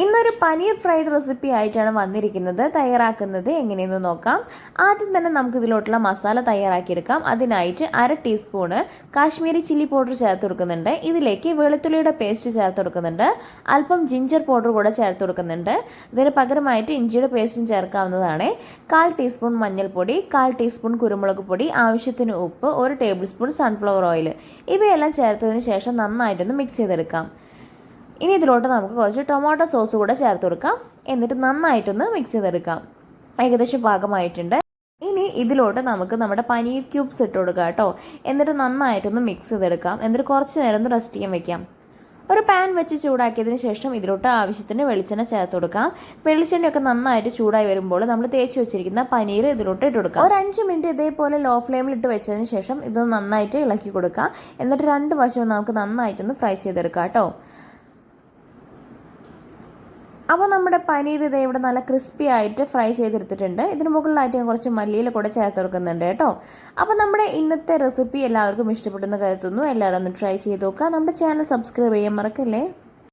ഇന്നൊരു paneer fried recipe ആയിട്ടാണ് വന്നിരിക്കുന്നത്. തയ്യാറാക്കുന്നത് എങ്ങനെയെന്ന് നോക്കാം. ആദ്യം തന്നെ നമുക്ക് ഇതിലോട്ടുള്ള മസാല തയ്യാറാക്കിയെടുക്കാം. അതിനായിട്ട് അര ടീസ്പൂണ് കാശ്മീരി ചില്ലി പൗഡർ ചേർത്ത് കൊടുക്കുന്നുണ്ട്. ഇതിലേക്ക് വെളുത്തുള്ളിയുടെ പേസ്റ്റ് ചേർത്ത് കൊടുക്കുന്നുണ്ട്. അല്പം ജിഞ്ചർ പൗഡർ കൂടെ ചേർത്ത് കൊടുക്കുന്നുണ്ട്. ഇതിന് പകരമായിട്ട് ഇഞ്ചിയുടെ പേസ്റ്റും ചേർക്കാവുന്നതാണ്. കാൽ ടീസ്പൂൺ മഞ്ഞൾപ്പൊടി കാൽ ടീസ്പൂൺ കുരുമുളക് പൊടി ആവശ്യത്തിന് ഉപ്പ് ഒരു ടേബിൾ സ്പൂൺ സൺഫ്ലവർ ഓയിൽ ഇവയെല്ലാം ചേർത്തതിന് ശേഷം നന്നായിട്ടൊന്ന് മിക്സ് ചെയ്തെടുക്കാം. ഇനി ഇതിലോട്ട് നമുക്ക് കുറച്ച് ടൊമാറ്റോ സോസ് കൂടെ ചേർത്ത് കൊടുക്കാം. എന്നിട്ട് നന്നായിട്ടൊന്ന് മിക്സ് ചെയ്തെടുക്കാം. ഏകദേശം പാകമായിട്ടുണ്ട്. ഇനി ഇതിലോട്ട് നമുക്ക് നമ്മുടെ പനീർ ക്യൂബ്സ് ഇട്ട് കൊടുക്കാം കേട്ടോ. എന്നിട്ട് നന്നായിട്ടൊന്ന് മിക്സ് ചെയ്തെടുക്കാം. എന്നിട്ട് കുറച്ച് നേരം ഒന്ന് റെസ്റ്റ് ചെയ്യാൻ വെക്കാം. ഒരു പാൻ വെച്ച് ചൂടാക്കിയതിന് ശേഷം ഇതിലോട്ട് ആവശ്യത്തിന് വെളിച്ചെണ്ണ ചേർത്ത് കൊടുക്കാം. വെളിച്ചെണ്ണയൊക്കെ നന്നായിട്ട് ചൂടായി വരുമ്പോൾ നമ്മൾ തേച്ച് വെച്ചിരിക്കുന്ന പനീർ ഇതിലോട്ട് ഇട്ട് കൊടുക്കാം. ഒരു അഞ്ച് മിനിറ്റ് ഇതേപോലെ ലോ ഫ്ലെയിമിൽ ഇട്ട് വെച്ചതിന് ശേഷം ഇതൊന്ന് നന്നായിട്ട് ഇളക്കി കൊടുക്കാം. എന്നിട്ട് രണ്ട് വശവും നമുക്ക് നന്നായിട്ടൊന്ന് ഫ്രൈ ചെയ്തെടുക്കാം കേട്ടോ. അപ്പോൾ നമ്മുടെ പനീർ ഇത് ഇവിടെ നല്ല ക്രിസ്പി ആയിട്ട് ഫ്രൈ ചെയ്തെടുത്തിട്ടുണ്ട്. ഇതിന് മുകളിലായിട്ട് ഞാൻ കുറച്ച് മല്ലിയിൽ കൂടെ ചേർത്ത് കൊടുക്കുന്നുണ്ട് കേട്ടോ. അപ്പോൾ നമ്മുടെ ഇന്നത്തെ റെസിപ്പി എല്ലാവർക്കും ഇഷ്ടപ്പെടുന്ന കരുതുന്നു. എല്ലാവരും ഒന്ന് ട്രൈ ചെയ്ത് നോക്കുക. നമ്മുടെ ചാനൽ സബ്സ്ക്രൈബ് ചെയ്യാൻ മറക്കല്ലേ?